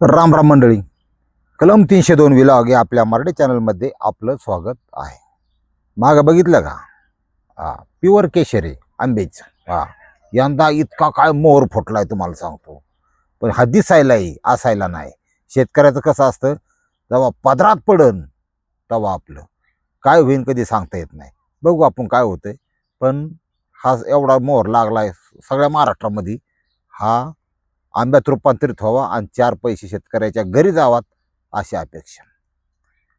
राम राम मंडळी. कलम तीनशे दोन विलॉग या आपल्या मराठी चॅनलमध्ये आपलं स्वागत आहे. मागं बघितलं का? हा प्युअर केशरी आंबेच. हा यंदा इतका काय मोहर फुटलाय तुम्हाला सांगतो. पण हा दिसायलाही असायला नाही. शेतकऱ्याचं कसं असतं? जेव्हा पदरात पडन तेव्हा आपलं. काय होईन कधी सांगता येत नाही. बघू आपण काय होतंय. पण हा एवढा मोहर लागलाय सगळ्या महाराष्ट्रामध्ये हा आंब्यात रूपांतरित व्हावा आणि चार पैसे शेतकऱ्याच्या घरी जावात अशी अपेक्षा.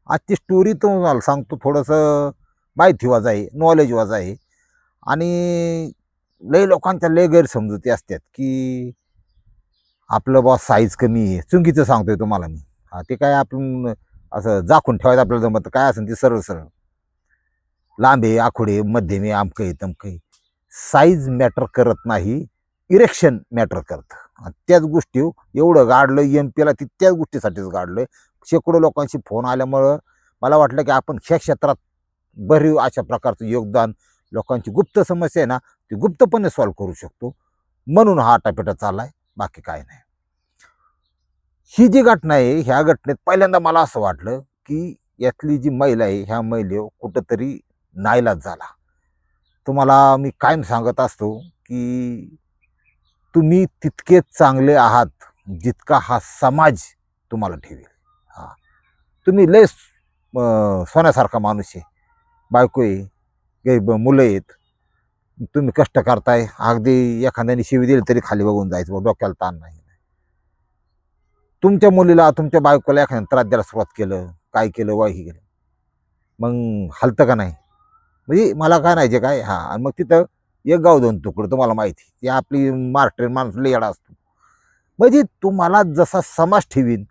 आजची स्टोरी तुम्हाला सांगतो थोडंसं माहिती वाज आहे नॉलेज वाज आहे. आणि लय लोकांच्या लय गैरसमजुती असतात की आपलं बॉस साईज कमी आहे. चुंकीचं सांगतोय तुम्हाला मी. हा ते काय आपण असं जाखून ठेवायचं आपल्याला जमत काय असेल ते सरळ सरळ. लांबे आखुडे मध्यमे आहे आमकं आहे तमकं साईज मॅटर करत नाही इरेक्शन मॅटर करतं. त्याच गोष्टी हो, एवढं गाडलं एम पीला ती त्याच गोष्टीसाठीच गाडलं शेकडो लोकांशी फोन आल्यामुळं मला वाटलं की आपण ह्या क्षेत्रात भरीव अशा प्रकारचं योगदान लोकांची गुप्त समस्या आहे ना ती गुप्तपणे सॉल्व्ह करू शकतो. म्हणून हा आटापिटा आहे बाकी काय नाही. ही जी घटना आहे ह्या घटनेत पहिल्यांदा मला असं वाटलं की यातली जी महिला आहे ह्या महिलेवर कुठंतरी नाईलाज झाला. तुम्हाला मी कायम सांगत असतो की तुम्ही तितके चांगले आहात जितका हा समाज तुम्हाला ठेवेल. हां. तुम्ही लय सोन्यासारखा माणूस आहे. बायको आहे काही ब- मुलं आहेत. तुम्ही कष्ट करताय. अगदी एखाद्याने शिवी दिली तरी खाली बघून जायचं बघ डोक्याला ताण नाही. तुमच्या मुलीला तुमच्या बायकोला एखाद्याने त्रास द्यायला सुरुवात केलं काय केलं वाही केलं. मग हलतं का नाही? म्हणजे मला काय नाही जे काय? हां. आणि मग तिथं एक गाव दोन तुकडं तुम्हाला माहिती. ती आपली महाराष्ट्रीयन माणूस लेडा असतो. म्हणजे तुम्हाला जसा समाज ठेवीन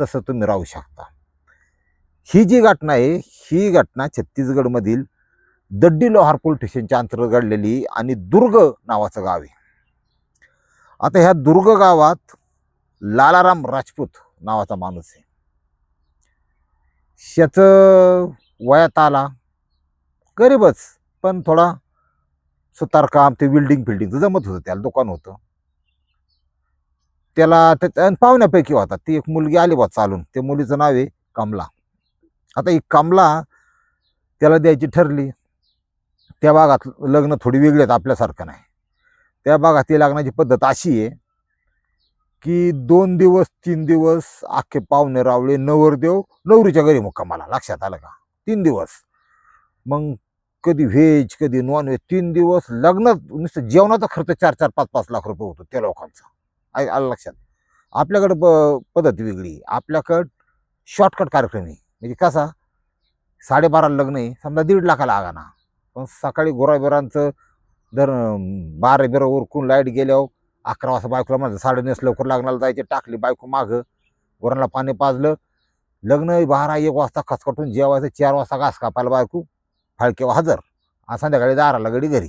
तसं तुम्ही राहू शकता. ही जी घटना आहे ही घटना छत्तीसगडमधील दड्डी लोहार पोलीस स्टेशनच्या अंतर्गत घडलेली आणि दुर्ग नावाचं गाव आहे. आता ह्या दुर्ग गावात लालाराम राजपूत नावाचा माणूस आहे. त्याचं वयात आला. गरीबच पण थोडा सुतारकाम ते विल्डिंग फिल्डिंगचं जमत होतं त्याला दुकान होतं. त्याला त्या पाहुण्यापैकी होता. ती एक मुलगी आली बा चालून. त्या मुलीचं नाव आहे कमला. आता ही कमला त्याला द्यायची ठरली. त्या भागात लग्न थोडी वेगळी आहेत आपल्यासारखं नाही. त्या भागात ती लग्नाची पद्धत अशी आहे की दोन दिवस तीन दिवस अख्खे पाहुणे रावळे नवरदेव नवरीच्या घरी मुक्कामाला. लक्षात आलं का? तीन दिवस. मग कधी व्हेज कधी नॉन व्हेज तीन दिवस लग्न नुसतं जेवणाचा खर्च चार चार पाच पाच लाख रुपये होतो त्या लोकांचा. आय- आलं लक्षात? आपल्याकडं प पद्धत वेगळी. आपल्याकडं शॉर्टकट कार्यक्रम आहे. म्हणजे कसा? साडेबारा लग्न आहे. समजा दीड लाखाला आगाना पण सकाळी गोराबिरांचं दर बारा बिरा उरकून लाइट गेल्यावर अकरा वाजता बायकोला माझं साडेनेस लवकर लग्नाला जायचे टाकली बायको मागं. गोरांना पाणी पाजलं. लग्न बारा एक वाजता खचकटून जेवायचं चार वाजता घास कापायला बायको. फाळकेवा हजर. आणि संध्याकाळी दाराला गडी घरी.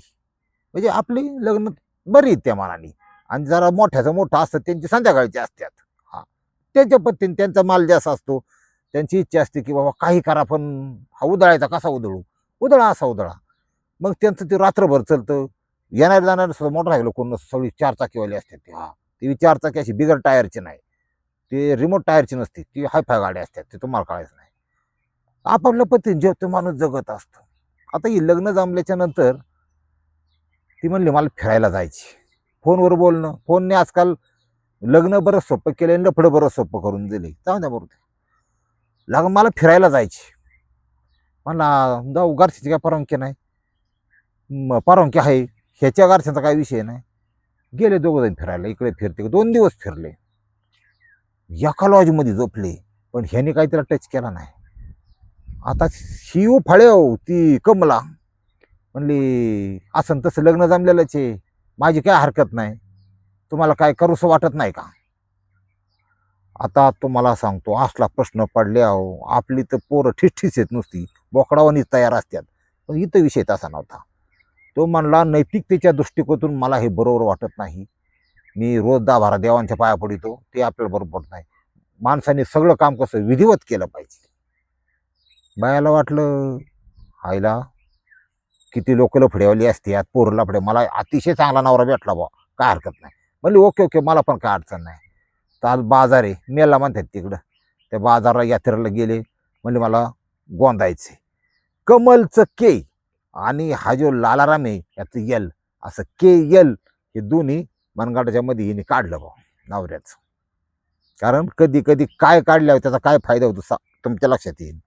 म्हणजे आपली लग्न बरी आहेत त्या मानाने आणि जरा मोठ्याचं मोठं असतं त्यांची संध्याकाळची असतात हा. त्यांच्या पत्तीने त्यांचा माल जास्त असतो. त्यांची इच्छा असते की बाबा काही करा पण हा उदळायचा कसा उदळू उदळा असा उदळा मग त्यांचं ते रात्रभर चालतं. येणार जाणार सुद्धा मोठं राहिलं कोण नसतं. सगळी चार चाकीवाली असतात ती. हा. ती चार चाकी अशी बिगर टायरची नाही. ते रिमोट टायरची नसते. ती हायफाय गाडी असतात. ते तुम्हाला कळायचं नाही. आपापल्या पत्तीने जेवतो माणूस जगत असतो. आता ही लग्न जमल्याच्या नंतर ती म्हणली मला फिरायला जायची. फोनवर बोलणं फोनने आजकाल लग्न बरं सोपं केलं आणि लफडं बरं सोपं करून दिले जाऊ द्या बरोबर लग्न मला फिरायला जायची. म्हणला जाऊ गारशीची काय परवानगी नाही. परवानगी आहे. ह्याच्या गारशांचा काय विषय नाही. गेले दोघं जण फिरायला. इकडे फिरते. दोन दिवस फिरले. एका लॉजमध्ये झोपले. पण ह्याने काही त्याला टच केला नाही. आता शिव फाळ्याव ती कमला. म्हणली असं तसं लग्न जमलेलंच आहे. माझी काय हरकत नाही. तुम्हाला काय करूसं वाटत नाही का? आता तुम्हाला सांगतो असला प्रश्न पडले अहो. आपली तर पोरं ठिसठीस येत नुसती. बोकडावानीच तयार असतात पण इथं विषय तसा नव्हता. तो म्हणला नैतिकतेच्या दृष्टिकोनातून मला हे बरोबर वाटत नाही. मी रोज दहा बारा देवांच्या पाया पडितो. ते आपल्याला बरोबर नाही. माणसाने सगळं काम कसं विधिवत केलं पाहिजे. बायाला वाटलं आईला किती लोक लफड्यावाली असते यात पोरं लफडे. मला अतिशय चांगला नवरा भेटला बा काय हरकत नाही. म्हणली ओके ओके मला पण काय अडचण नाही. तर आज बाजार आहे मेला म्हणतात तिकडं. त्या बाजाराला यात्रेला गेले म्हणजे मला गोंदायचे कमलचं के आणि हा जो लालाराम आहे याचं यल असं के यल हे दोन्ही मनगाटाच्या मध्ये हिने काढलं बा नवऱ्याचं. कारण कधी कधी काय काढल्यावर त्याचा काय फायदा होतो सा तुमच्या लक्षात येईल.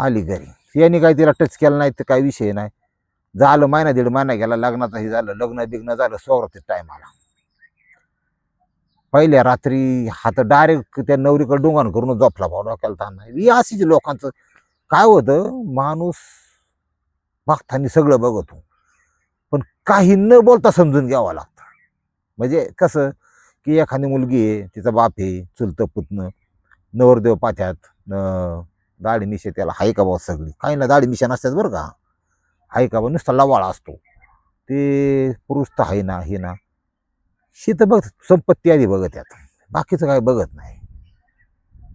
आली घरी. यांनी काय तिला टच केलं नाही तर काही विषय नाही. झालं महिना दीड महिना गेला लग्नाचंही झालं लग्न बिग्न झालं सोबत टाईम आला. पहिल्या रात्री हात डायरेक्ट त्या नवरीकडे डोंगान करून जोपला भाऊ डोक्याला ताण नाही. अशीच लोकांचं काय होतं? माणूस बघताना सगळं बघतो. पण काही न बोलता समजून घ्यावं लागतं. म्हणजे कसं? की एखादी मुलगी आहे तिचा बाप आहे चुलतं पुतणं नवरदेव पाथ्यात न दाढी मिशे त्याला हाय का बा सगळी? काही ना दाढी मिशा नसतात बरं का. हाय का बा नुसता लवाळा असतो. ते पुरुष तर आहे ना हे ना. शेतं बघ संपत्ती आधी बघत यात. बाकीचं काय बघत नाही.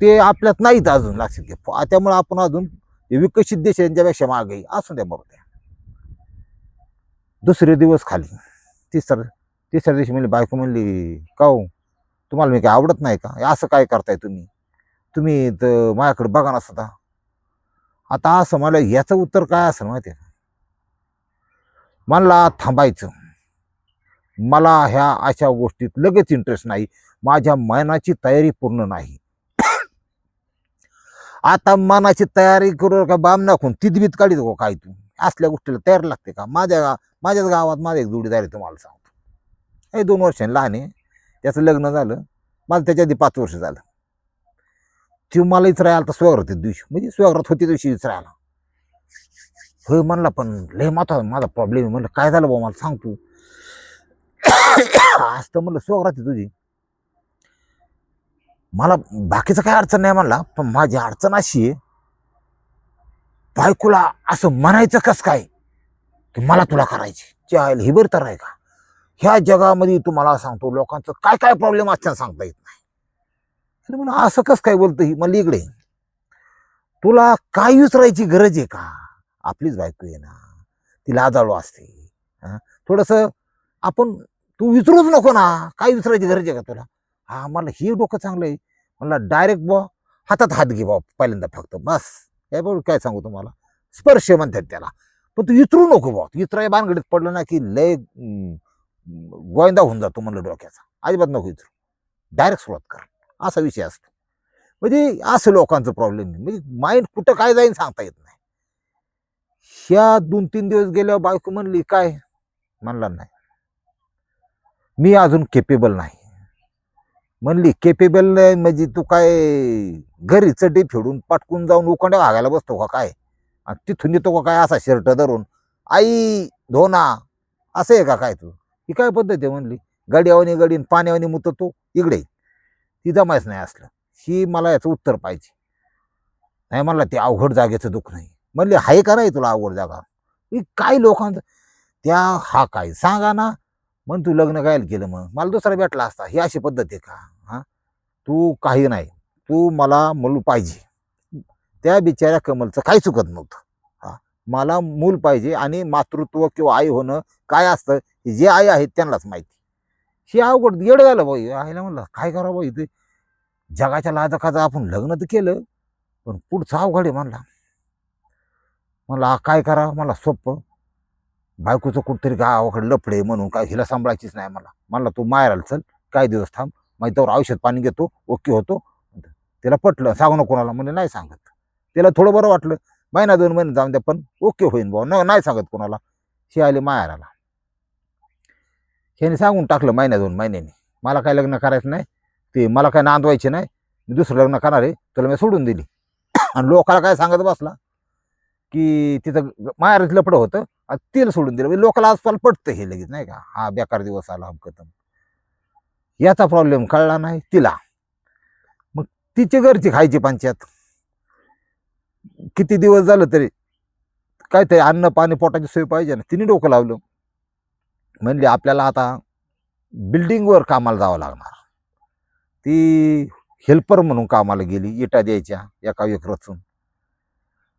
ते आपल्यात नाहीत अजून लक्षात घ्या त्यामुळे आपण अजून हे विकसित देश यांच्यापेक्षा मागे असू द्या बरोबर दुसरे दिवस खाली. तिसरा तिसऱ्या दिवशी म्हणली बायको म्हणली का हो तुम्हाला मी काय आवडत नाही का? असं काय करताय तुम्ही? तुम्ही तर माझ्याकडे बघा ना सदा आता असं मला याचं उत्तर काय असेल माहिती आहे मला थांबायचं. मला ह्या अशा गोष्टीत लगेच इंटरेस्ट नाही. माझ्या मनाची तयारी पूर्ण नाही. आता मनाची तयारी करू का बाम नाखून तिदबीत काढीत गो काय तू? असल्या गोष्टीला तयार लागते का? माझ्या गा माझ्याच गावात माझा एक जोडीदार आहे तुम्हाला सांगतो. हे दोन वर्षांनी लहान आहे. त्याचं लग्न झालं. मला त्याच्या आधी पाच वर्ष झालं. ती मला इचरायला आला तर स्वगरात दिवशी. म्हणजे स्वागत होती दिवशी विचारायला होय म्हणला पण लय माता माझा प्रॉब्लेम आहे. म्हणलं काय झालं भाऊ मला सांग तू. आज तर म्हणलं स्वगरात तुझी. मला बाकीचं काय अडचण नाही म्हणला पण माझी अडचण अशी आहे बायकोला असं म्हणायचं कस काय की मला तुला करायची? चाल ही बरं तर आहे का? ह्या जगामध्ये तुम्हाला सांगतो लोकांचं काय काय प्रॉब्लेम असताना सांगता येत नाही. अरे म्हणून असं कस काय बोलतं ही? मला इकडे. तुला काय विचारायची गरज आहे का? आपलीच बायको आहे ना. ती लाजाळू असते. थोडंसं आपण तू विचारूच नको ना. काय विचारायची गरज आहे का तुला? हा मला हे डोकं चांगलं आहे मला डायरेक्ट बॉ हातात हात घे बा पहिल्यांदा फक्त. बस. या बघ काय सांगू तुम्हाला? स्पर्श म्हणतात त्याला. पण तू विचरू नको बॉ विचराय बानगडीत पडलं ना की लय गोयंदा होऊन जातो म्हणलं डोक्याचा. अजिबात नको विचरू. डायरेक्ट सुरुवात कर. असा विषय असतो. म्हणजे असं लोकांचं प्रॉब्लेम म्हणजे माइंड कुठं काय जाईन सांगता येत नाही. ह्या दोन तीन दिवस गेल्यावर बायको म्हणली काय? म्हणला नाही. मी अजून केपेबल नाही. म्हणली केपेबल नाही म्हणजे तू काय घरी चटी फेडून पटकून जाऊन उकंड्या भागायला बसतो का काय? आणि तिथून येतो का काय असा शर्ट धरून? आई धोना असं आहे का काय तू? ही काय पद्धत आहे? म्हणली गड्यावानी गडीन पाण्यावानी मुततो इकडे ती जमायच नाही असलं. ही मला याचं उत्तर पाहिजे. नाही म्हणला ते अवघड जागेचं दुःख नाही. म्हणले हाय का नाही तुला अवघड जागा? मी काय लोकांचं? त्या हा काय सांगा ना. मग तू लग्न काय केलं मग? मला दुसरा भेटला असता. ही अशी पद्धत आहे का? हां? तू काही नाही. तू मला मूल पाहिजे. त्या बिचाऱ्या कमलचं काही चुकत नव्हतं. हा? मला मूल पाहिजे आणि मातृत्व किंवा आई होणं काय असतं जे आई आहेत त्यांनाच माहिती. हे अवघड येड झालं बाई आईला म्हणलं काय करावं बाई ते जगाच्या लाजकाचं आपण लग्न तर केलं पण पुढचं अवघड आहे म्हणला. मला काय करा मला सोपं. बायकोचं कुठतरी गावाकडे लफडे म्हणून काय हिला सांभाळायचीच नाही मला. म्हणला तू माहेराला चल काही दिवस थांब. माहिती त्यावर औषध पाणी घेतो ओके होतो. तिला पटलं सांगू नको कोणाला म्हणजे नाही सांगत. तिला थोडं बरं वाटलं. महिना दोन महिने जाऊन द्या पण ओके होईन भाऊ. न नाही सांगत कोणाला. हे आले मायाराला ह्याने सांगून टाकलं महिन्या दोन महिन्याने. मला काय लग्न करायचं नाही. ते मला काय नांदवायचे नाही. मी दुसरं लग्न करणार आहे. तुला मी सोडून दिली. आणि लोकाला काय सांगत बसला? की तिथं माहेरात लपडं होतं. आणि तिला सोडून दिलं. म्हणजे लोकाला आजकाल पटतं हे लगेच नाही का? हा बेकार दिवस आला हमकतम याचा प्रॉब्लेम कळला नाही तिला. मग तिचे घरची खायची पंचायत किती दिवस झालं तरी काय तरी अन्न पाणी पोटाची सोय पाहिजे ना. तिने डोकं लावलं. म्हणले आपल्याला आता बिल्डिंगवर कामाला जावं लागणार. ती हेल्पर म्हणून कामाला गेली इटा द्यायच्या एका एक रचून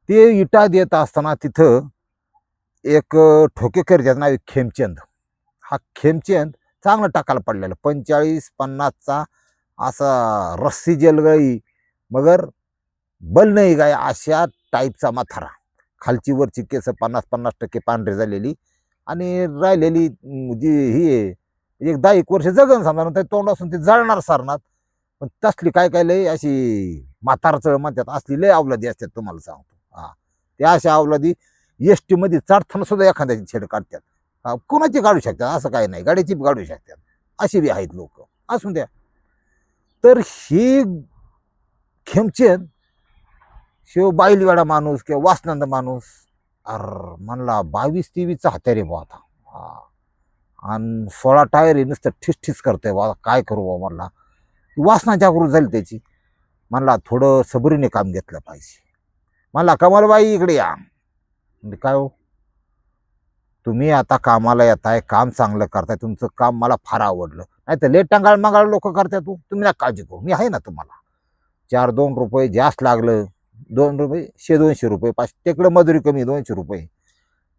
ते इटा देत असताना तिथं एक ठोकेकर नाव खेमचंद. हा खेमचंद चांगला टाकायला पडलेला पंचेचाळीस पन्नासचा असा रस्सी जलगळी मगर बल नाही गाय अशा टाईपचा माथारा. खालची वरची केस पन्नास पन्नास टक्के पांढरी झालेली आणि राहिलेली जी ही एकदा एक दहा एक वर्ष जगन समजा नंतर तोंड असून ते जळणार सारणार पण तसली काय काय लय अशी म्हातार चळ म्हणतात असली लय अवलादी असतात तुम्हाला सांगतो. हा. ते अशा अवलादी एस टीमध्ये चढताना सुद्धा एखाद्याची छेड काढतात. हा, कोणाची काढू शकतात? असं काही नाही. गाडीची काढू शकतात. अशी बी आहेत लोक. असून द्या. तर ही खेमचेन शिव बाईलवाडा माणूस किंवा वासनंद माणूस अर म्हणला बावीस तेवीसचा हत्यारे बा आता. हा. आणि सोळा टायर आहे नुसतं ठिस ठिस करतोय बा काय करू बा म्हणला. वासना जागृत झाली त्याची. म्हणला थोडं सबरीने काम घेतलं पाहिजे. म्हणला कमलबाई इकडे या. म्हणजे काय हो? तुम्ही आता कामाला येताय काम चांगलं करताय तुमचं काम मला फार आवडलं. नाही तर लेट टांगाळ मागाळ लोक करताय तू. तुम्ही ना काळजी करू. मी आहे ना तुम्हाला. चार दोन रुपये जास्त लागलं. दोन रुपये शे दोनशे रुपये पाच टेकडं मजुरी कमी दोनशे रुपये.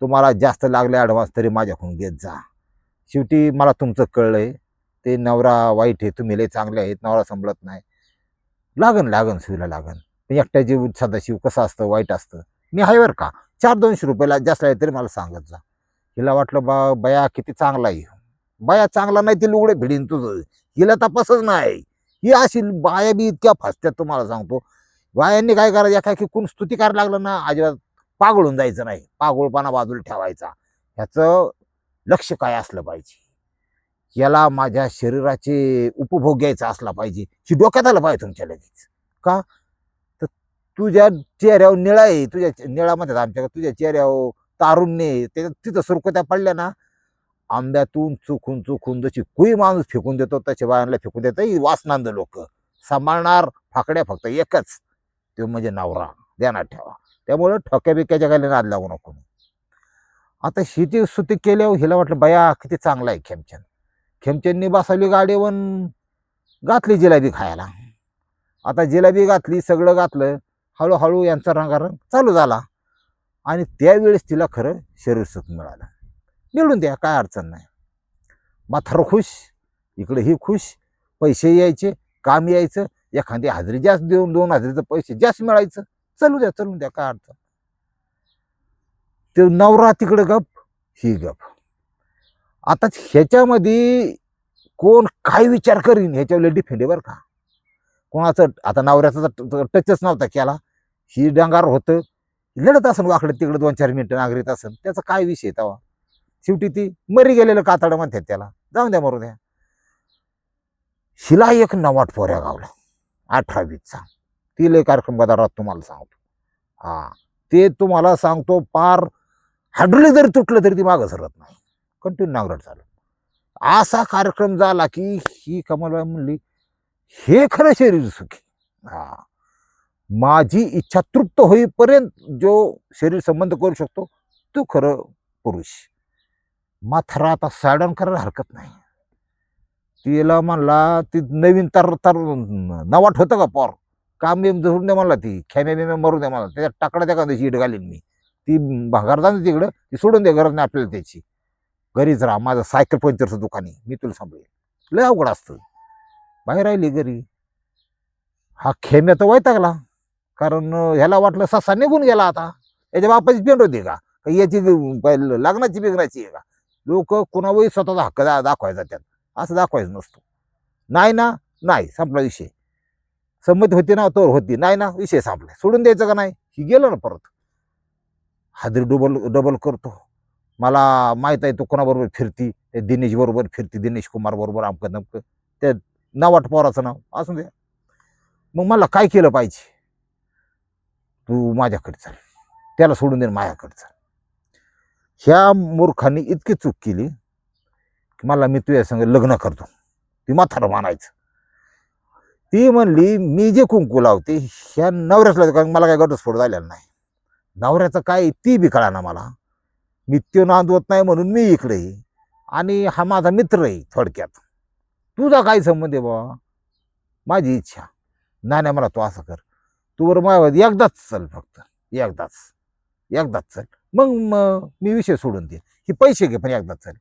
तुम्हाला जास्त लागले ॲडव्हान्स तरी माझ्याकडून घेत जा. शेवटी मला तुमचं कळलं आहे ते नवरा वाईट आहे तुम्ही लय चांगले आहेत नवरा संभळत नाही. लागन लागन सुईला लागन. पण एकट्या जीव सदाशिव कसं असतं वाईट असतं? मी आहे बरं का? चार दोनशे रुपयाला जास्त आहे तरी मला सांगत जा. हिला वाटलं बा बया किती चांगला आहे. बाया चांगला नाही ते लुगडे भिडीन तुझं. हिला तपासच नाही. ही अशी बाया बी इतक्या फसत्यात तुम्हाला सांगतो. बायांनी काय करायचं एका की कोण स्तुती करायला लागलं ना अजिबात पागळून जायचं नाही. पागोळपणा बाजूला ठेवायचा. ह्याचं लक्ष काय असलं पाहिजे? याला माझ्या शरीराचे उपभोग घ्यायचा असला पाहिजे. ही डोक्यात आलं पाहिजे तुमच्या लगेच. का? तर तुझ्या चेहऱ्यावर निळा आहे तुझ्या निळा म्हणतात आमच्याकडे तुझ्या चेहऱ्यावर तारुण्य आहे त्याच्यात तिथं सुरकुत्या पडल्या ना आंब्यातून चुकून चुकून जशी कुई माणूस फेकून देतो तसे बायांना फेकून देतं ही वासनांद लोक. सांभाळणार फाकड्या फक्त एकच. तो म्हणजे नवरा. ध्यानात ठेवा. त्यामुळं ठोक्या बिक्याच्या खाली नाद लागू नको. आता शेती सुती केल्यावर हिला वाटलं बया किती चांगला आहे खेमचंद. खेमचंदनी बसवली गाडीवर घातली जिलेबी खायला. आता जिलेबी घातली सगळं घातलं हळूहळू यांचा रंगारंग चालू झाला. आणि त्यावेळेस तिला खरं शरीर सुख मिळालं. मिळून द्या काय अडचण नाही. माथार खुश इकडे ही खुश पैसे यायचे काम यायचं एखादी हाजरी जास्त देऊन दोन हाजरीचं पैसे जास्त मिळायचं. चलू द्या चलू द्या काय अडचण. ते नवरा तिकडे गप ही गप. आता ह्याच्यामध्ये कोण काय विचार करीन ह्याच्यावर डिफेंड आहे बरं का. कोणाचं आता नवऱ्याचा तर टचच नव्हता केला. ही डंगार होतं. लढत असेल वाकडे तिकडे दोन चार मिनिटं नागरिक असेल त्याचा काय विषय तेव्हा? शेवटी ती मरी गेलेलं कातड म्हणतात त्याला. जाऊन द्या मरू द्या. हिला एक नवाट पोऱ्या गावला. अठरा वीसचा ती लय कार्यक्रम गदारात तुम्हाला सांगतो. हा. ते तुम्हाला सांगतो पार हाडुले जरी तुटलं तरी ती मागं सरत नाही. कंटिन्यू नांगरट चालू असा कार्यक्रम झाला की ही कमलबाई म्हणली हे खरं शरीर सुखी. हा. माझी इच्छा तृप्त होईपर्यंत जो शरीर संबंध करू शकतो तो खरं पुरुष. माथरा आता साडन करायला हरकत नाही. तिला म्हणला ती नवीन तर तर नवाट होतं का पॉर? काम बिम धरून दे म्हणला ती खेमे बिमे मरू दे मला त्याच्यात टाकडा त्या कांद्याची इट घालीन मी. ती भागार जाते तिकडं ती सोडून दे गरज नाही आपल्याला त्याची. घरीच राहा माझं सायकल पंक्चरचं दुकान आहे मी तुला सांभाळेल लय अवघड असतं. बाहेर राहिली घरी. हा खेम्या तर वैतागला. कारण ह्याला वाटलं ससा निघून गेला आता. याच्या बापाची पेंड होती का? याची ग- पहिलं लग्नाची बिग्नाची आहे का? लोक कुणावरही स्वतःचा हक्क दा दाखवायचा त्यात. असं दाखवायचं नसतो. नाही ना? नाही. संपला विषय. संमती होती ना तोर होती. नाही ना? विषय संपला. सोडून द्यायचं का नाही? ही गेलं ना परत. हादरी डबल डबल करतो. मला माहीत आहे तू कोणाबरोबर फिरती? ते दिनेश बरोबर फिरती दिनेश कुमार बरोबर आमकं नमकं. त्या नवाट पोराचं नाव असू द्या मग मला काय केलं पाहिजे? तू माझ्याकडे चाल. त्याला सोडून दे माझ्याकडे चाल. ह्या मूर्खांनी इतकी चूक केली की मला मी तुझ्या संग लग्न करतो. ती म्हातारं मानायचं. ती म्हणली मी जे कुंकू लावते ह्या नवऱ्याच लावते कारण मला काय घटस्फोट झालेला नाही. नवऱ्याचं काय ती बी कळा ना मला. नित्य नांदवत नाही म्हणून मी इकडे आणि हा माझा मित्र आहे थोडक्यात. तुझा काय संबंध आहे बाबा माझी इच्छा. नाही नाही मला तू असं कर. तू बरं माझ्या एकदाच चल फक्त. एकदाच. एकदाच चल. मग मग मी विषय सोडून दे हे पैसे घे पण एकदाच चल.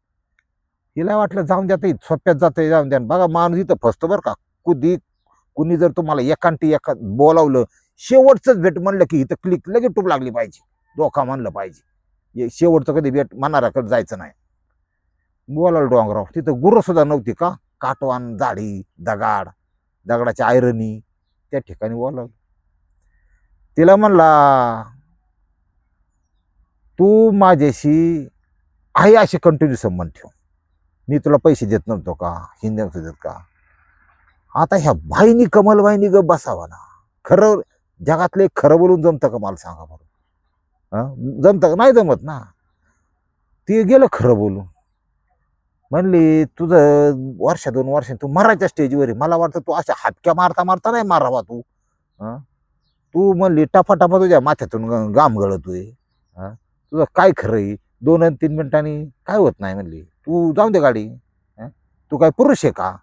हिला वाटलं जाऊन द्या ते सोप्यात जाते जाऊन द्या. बघा माणूस इथं फसतो बरं का. कुदी कुणी जर तुम्हाला एकांटी एका बोलावलं शेवटचंच भेट म्हणलं की इथं क्लिक लगेच टूप लागली पाहिजे. धोका म्हणलं पाहिजे. शेवटचं कधी भेट मनाराकडे जायचं नाही. बोलाल डोंगराव तिथं गुरंसुद्धा नव्हती का? काटवान जाडी दगाड दगडाची आयरनी त्या ठिकाणी बोलाल तिला म्हणला तू माझ्याशी आहे असे कंटिन्यू संबंध ठेव. मी तुला पैसे देत नव्हतो का? हिंदी देत का? आता ह्या बाईनी कमलबाईनी ग बसावा ना. खरं जगातले खरं बोलून जमतं का मला सांगा बरं? जमतं का? नाही जमत ना. ते गेलं खरं बोलून. म्हणली तुझं वर्षा दोन वर्ष तू मरायच्या स्टेजवर आहे. मला वाटतं तू अशा हातक्या मारता मारता नाही मारावा तू. तू म्हणली टपा टपा तुझ्या माथ्यातून ग- घाम गळतोय. तुझं काय खरं आहे? दोन आणि तीन मिनिटांनी काय होत नाही? म्हणली. तू जाऊन दे गाडी. तू काय पुरुष आहे का?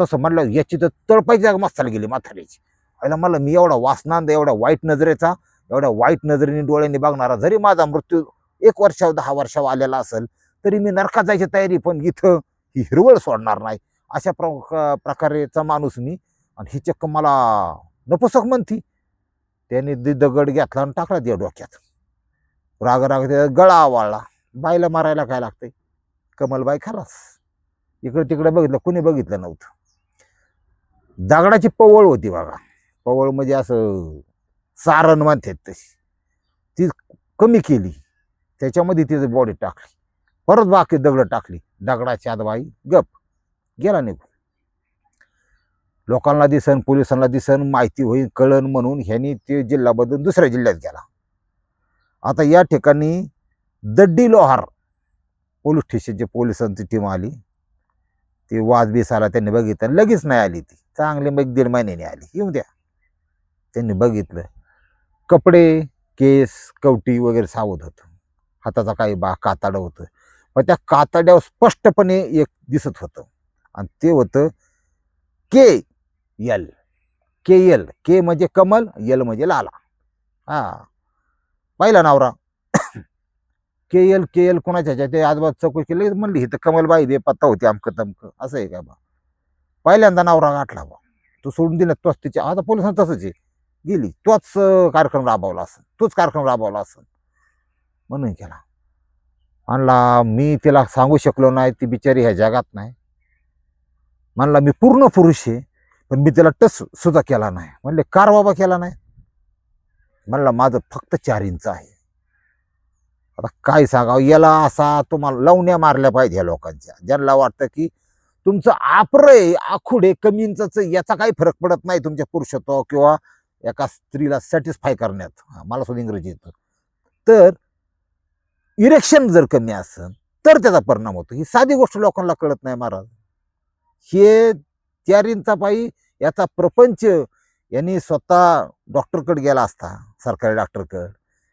तसं म्हणलं याची तर तळपायची जागा मस्ताला गेली म्हातारीची आयला मला मी एवढा वासनांद एवढा वाईट नजरेचा एवढ्या वाईट नजरेने डोळ्यांनी बघणारा जरी माझा मृत्यू एक वर्षाव दहा वर्षावर आलेला असेल तरी मी नरकात जायची तयारी पण इथं ही हिरवळ सोडणार नाही. अशा प्र प्रकारेचा माणूस मी आणि ही चक्क मला नपुसक म्हणती. त्याने द- दगड घेतला आणि टाकला त्या डोक्यात. राग राग त्याचा गळा आवाळला बाईला मारायला काय लागतंय? कमलबाई खालास इकडं तिकडं बघितलं कुणी बघितलं नव्हतं. दगडाची पवळ होती बघा. पवळ म्हणजे असं सारण म्हणतात तशी. ती कमी केली. त्याच्यामध्ये तिचं बॉडी टाकली. परत बाकी दगड टाकली. दगडाची आदबाई गप. गेला निघून. लोकांना दिसन पोलिसांना दिसन माहिती होईल कळण म्हणून ह्यांनी ते जिल्हा बदलून दुसऱ्या जिल्ह्यात गेला. आता या ठिकाणी दड्डी लोहार पोलीस स्टेशनची पोलिसांची टीम आली. ती वाजबीस आला त्यांनी बघितलं. लगेच नाही आली ती. चांगली मग दीड महिन्याने आली. येऊ द्या. त्यांनी बघितलं. कपडे केस कवटी वगैरे सावध होतं. हाताचा काही बा कातडं होतं. मग त्या कातड्यावर स्पष्टपणे एक दिसत होतं. आणि ते होतं के यल के यल के म्हणजे कमल यल म्हणजे लाला. हा. पहिला नवरा. के एल के एल कोणाच्या ह्याच्यात? ते आजबाज चौकशी केली म्हणली ही तर कमलबाई दे पत्ता होती अमकं तमकं. असं आहे का बा? पहिल्यांदा नावरा गाठला बा. तू सोडून दिला तोच तिच्या आता पोलिसांना तसंच आहे. गेली तोच कार्यक्रम राबवला असं तोच कार्यक्रम राबवला असं म्हणून केला म्हणला मी तिला सांगू शकलो नाही ती बिचारी ह्या जगात नाही. म्हणला मी पूर्ण पुरुष आहे पण मी तिला टच सुद्धा केला नाही. म्हणले कार बाबा केला नाही? म्हणला माझं फक्त चार इंच आहे. आता काय सांगावं याला असा तुम्हाला लावण्या मारल्या पाहिजे ह्या लोकांच्या. ज्यांना वाटतं की तुमचं आप्रय आखुडे कमी इंचाचं याचा काही फरक पडत नाही तुमच्या पुरुषत्व किंवा एका स्त्रीला सॅटिस्फाय करण्यात. मला सुद्धा इंग्रजी येतं. तर इरेक्शन जर कमी असेल तर त्याचा परिणाम होतो. ही साधी गोष्ट लोकांना कळत नाही महाराज. हे त्यारींचा पायी याचा प्रपंच यांनी स्वतः डॉक्टरकडे गेला असता सरकारी डॉक्टरकडे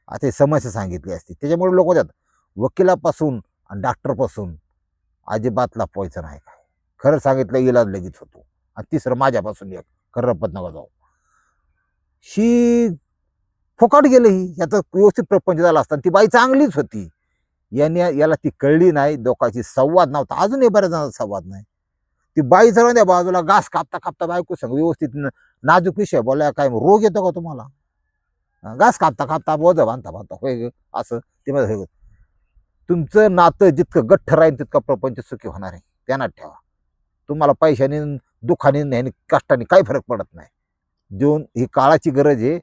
आता ही समस्या सांगितली असती. त्याच्यामुळे लोक होत्यात वकिलापासून आणि डॉक्टरपासून अजिबात लपवायचं नाही काय. खरं सांगितलं इलाज लगेच होतो. आणि तिसरं माझ्यापासून एक खरं पद नका जाऊ. ही फुकट गेलं ही याचा व्यवस्थित प्रपंच झाला असता. ती बाई चांगलीच होती. याने याला ती कळली नाही दोघांची संवाद नव्हता. अजूनही बऱ्याच जणांचा संवाद नाही. ती बाई जरा त्या बाजूला घास कापता कापता बायको सांग व्यवस्थित नाजूक विषय बोलाय काय मग रोग येतो का तुम्हाला? घास कापता कापता बोज बांधता बांधता. होय ग असं ते माझं तुमचं नातं जितकं गठ्ठ राहील तितकं प्रपंच सुखी होणार आहे. त्यांना ठेवा. तुम्हाला पैशाने दुःखाने न्याने कष्टाने काही फरक पडत नाही. देऊन ही काळाची गरज आहे.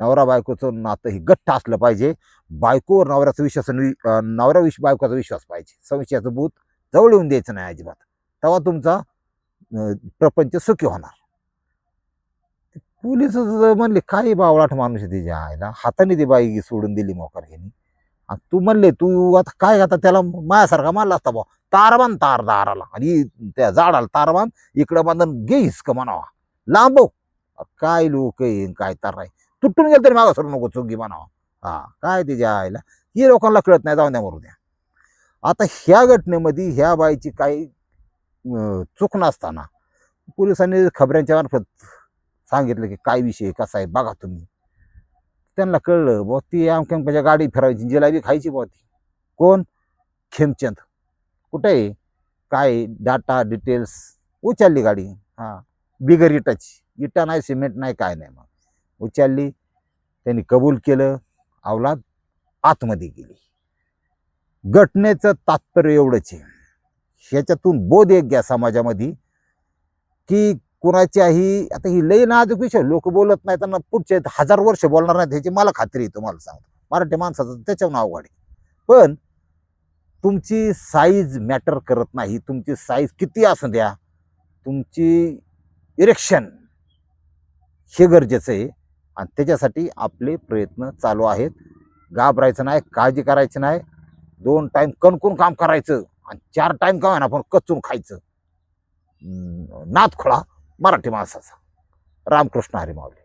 नवरा बायकोचं नातं हे गठ्ठ असलं पाहिजे. बायकोवर नवऱ्याचा विश्वास नवऱ्याविष नवऱ्या विश्व बायकोचा विश्वास पाहिजे. संशयाचं भूत जवळ येऊन द्यायचं नाही अजिबात. तेव्हा तुमचा प्रपंच सुखी होणार. पोलीस म्हणले काही बावळाट माणूस आहे तिच्या आईला? हाताने ती बाई सोडून दिली मोकार ह्यानी. तू म्हणले तू आता काय आता त्याला मायासारखा मारला असता बा तार बांध तार दाराला. आणि त्या झाडाला तार बांध इकडं बांधून घे का म्हणावा. लांबव हो. काय लोक येईन काय तर आहे तुटून गेलं तरी मागा सरू नको चुकी म्हणावा. हा काय तिच्या आईला? हे लोकांना कळत नाही जाऊन द्या मरू द्या. आता ह्या घटनेमध्ये ह्या बाईची काही चूक नसताना पोलिसांनी खबऱ्यांच्या मार्फत सांगितलं की काय विषय आहे, कसा आहे बघा तुम्ही. त्यांना कळलं बुवा ती आमक्यांच्या गाडी फिरायची जिलाबी खायची बुवा ती. कोण? खेमचंद. कुठे आहे? काय डाटा डिटेल्स उचलली गाडी. हां बिगर इटाची. इटा नाही सिमेंट नाही काय नाही मग. उचलली त्यांनी कबूल केलं अवलाद आतमध्ये गेली. घटनेचं तात्पर्य एवढंच आहे. ह्याच्यातून बोध एक घ्या समाजामध्ये की कुणाच्याही आता ही लई नाजूक विषय लोक बोलत नाही त्यांना पुढचे हजार वर्ष बोलणार नाहीत ह्याची मला खात्री आहे तुम्हाला सांगतो. मराठी माणसाचं त्याच्यावर नाव आहे. पण तुमची साईज मॅटर करत नाही तुमची साईज किती असू द्या तुमची इरेक्शन हे गरजेचं आहे. आणि त्याच्यासाठी आपले प्रयत्न चालू आहेत. घाबरायचं नाही काळजी करायची नाही. दोन टाईम कणकून काम करायचं आणि चार टाईम का ना आपण कचून खायचं. हम्म, नाद खोळा मराठी माणसाचा. रामकृष्ण हरी माऊली.